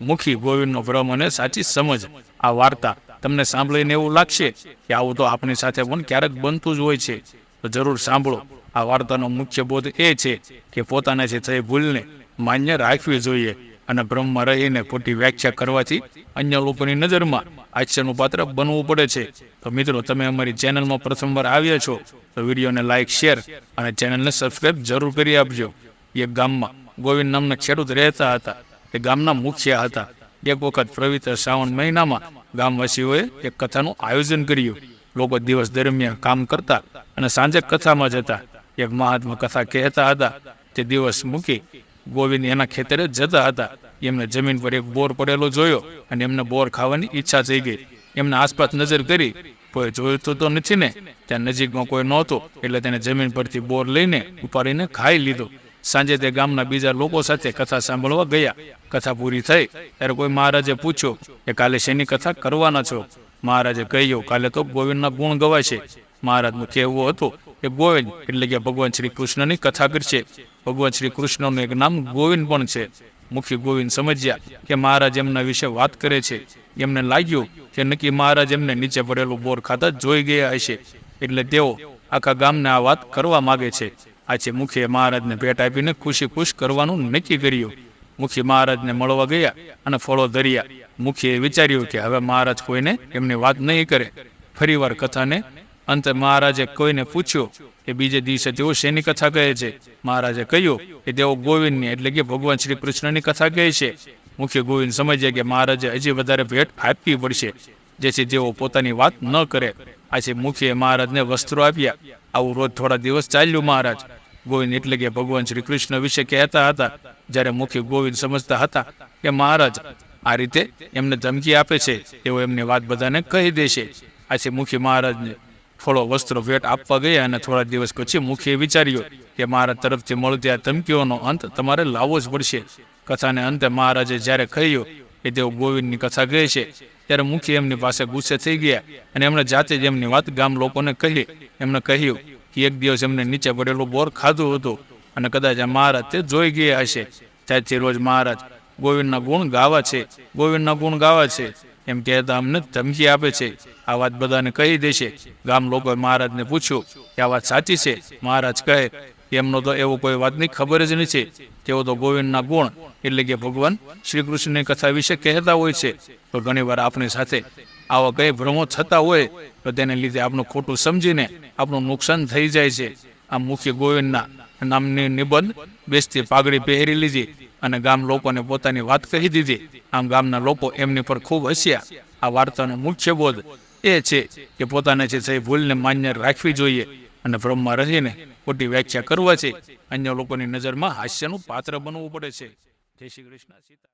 મુખી ગોવિંદનો ભ્રમ અને સાચી સમજ. આ વાર્તા તમને સાંભળીને એવું લાગશે કે આવું તો આપણી સાથે પણ ક્યારેક બનતું જ હોય છે. તો જરૂર સાંભળો. આ વાર્તાનો મુખ્ય બોધ એ છે કે પોતાને જે થઈ ભૂલને માન્ય રાખવી જોઈએ અને બ્રહ્મમાં રહીને ખોટી વ્યાખ્યા કરવાથી અન્ય લોકોની નજરમાં આશ્ચર્યનું પાત્ર બનવું પડે છે. તો મિત્રો, તમે અમારી ચેનલમાં પ્રથમવાર આવ્યા છો, તો વિડીયોને લાઇક શેર અને ચેનલને સબસ્ક્રાઇબ જરૂર કરી આપજો. એક ગામમાં ગોવિંદ નામના ખેડૂત રહેતા હતા. તે ગામના મુખ્ય હતા. એક વખત પવિત્ર શ્રાવણ મહિનામાં ગામવાસીઓએ એક કથાનું આયોજન કર્યું. લોકો દિવસ દરમિયાન કામ કરતા અને સાંજે કથામાં જતા. એક મહાત્મા કથા કહેતા હતા તે દિવસ મૂકી ગોવિંદ એના ખેતરે જતા હતા. એમને જમીન પર એક બોર પડેલો જોયો અને એમને બોર ખાવાની ઈચ્છા થઈ ગઈ. એમને આસપાસ નજર કરી. કોઈ જોયું તો તો નથી ને? ત્યાં નજીકમાં કોઈ નહોતું એટલે તેને જમીન પરથી બોર લઈને ઉપાડીને ખાઈ લીધો. સાંજે તે ગામના બીજા લોકો સાથે કથા સાંભળવા ગયા. કથા પૂરી થઈ, ત્યારે કોઈ મહારાજે પૂછ્યું કે કાલે શેની કથા કરવાના છો? મહારાજે કહ્યું, કાલે તો ગોવિંદના ગુણ ગવાશે મહારાજનું કહેવું હતું કે ગોવિંદ એટલે કે ભગવાન શ્રી કૃષ્ણની કથા કરશે ભગવાન શ્રી કૃષ્ણનું એક નામ ગોવિંદ પણ છે. મુખ્ય ગોવિંદ સમજ્યા કે મહારાજ એમના વિશે વાત કરે છે. એમને લાગ્યું કે નક્કી મહારાજ એમને નીચે પડેલું બોર ખાતા જોઈ ગયા હશે. એટલે તેઓ આખા ગામને આ વાત કરવા માગે છે. આજે મુખીએ મહારાજને ભેટ આપીને ખુશી ખુશ કરવાનું નક્કી કર્યું. મુખી મહારાજને મળવા ગયા અને ફળો ધર્યા. મુખીએ વિચાર્યું કે હવે મહારાજ કોઈને એમની વાત નહીં કરે. ફરીવાર કથાને અંતે મહારાજે કોઈને પૂછ્યું કે બીજે દિવસે તેઓ શેની કથા કહે છે? મહારાજે કહ્યું કે તેઓ ગોવિંદની એટલે કે ભગવાન શ્રી કૃષ્ણની કથા કહે છે. મુખ્ય ગોવિંદ સમજ્યા કે મહારાજે હજી વધારે ભેટ આપવી પડશે, જેથી તેઓ પોતાની વાત ન કરે. આજે મુખ્ય મહારાજને વસ્ત્રો આપ્યા. આવું રોજ થોડા દિવસ ચાલ્યું મહારાજ. ગોવિંદ એટલે કે ભગવાન શ્રી કૃષ્ણ વિશે કહેતા હતા. જ્યારે મુખ્ય ગોવિંદ સમજતા હતા કે મહારાજ, આ રીતે એમને ધમકી આપે છે. તેઓ એમની વાત બધાને કહી દેશે આથી મુખી મહારાજને થોડો વસ્ત્રો ભેટ આપવા ગયા અને થોડા દિવસ પછી મુખીએ વિચાર્યું કે મારા તરફથી મળતી આ ધમકીઓનો અંત તમારે લાવવો જ પડશે. કથાને અંતે મહારાજે જ્યારે કહ્યું કે તેઓ ગોવિંદની કથા કહે છે, ત્યારે મુખી એમની પાસે ગુસ્સે થઈ ગયા અને એમણે જાતે જ એમની વાત ગામ લોકોને કહી. એમણે કહ્યું એક દિવસ એમને નીચે પડેલું બોર ખાધું હતું અને કદાચ આ મહારાજ તે જોઈ ગયા હશે. ત્યાંથી રોજ મહારાજ ગોવિંદના ગુણ ગાવા છે, ગોવિંદના ગુણ ગાવા છે. એમ કહેતા અમને ધમકી આપે છે. આ વાત બધાને કહી દેશે. ગામ લોકોએ મહારાજને પૂછ્યું કે આ વાત સાચી છે? મહારાજ કહે એમનો તો એવો કોઈ વાતની ખબર જ નથી. તેઓ તો ગોવિંદના ગુણ એટલે કે ભગવાન શ્રી કૃષ્ણની કથા વિશે કહેતા હોય છે. તો ઘણીવાર આપણી સાથે આવા કઈ ભ્રમો થતા હોય, તો તેને લીધે આપણું ખોટું સમજીને આપણું નુકસાન થઈ જાય છે. આ મુખ્ય ગોવિંદના નામની નિબંધ બેસતી પાઘડી પહેરી લીધી અને ગામ લોકોને પોતાની વાત કહી દીધી. આમ ગામના લોકો એમની પર ખૂબ હસ્યા. આ વાર્તાનો મુખ્ય બોધ એ છે કે પોતાને જે થઈ ભૂલને માન્ય રાખવી જોઈએ. અને ભ્રમમાં રહીને ખોટી વ્યાખ્યા કરવા છે. અન્ય લોકોની નજરમાં હાસ્યનું પાત્ર બનવું પડે છે. જય શ્રી કૃષ્ણ. સીતા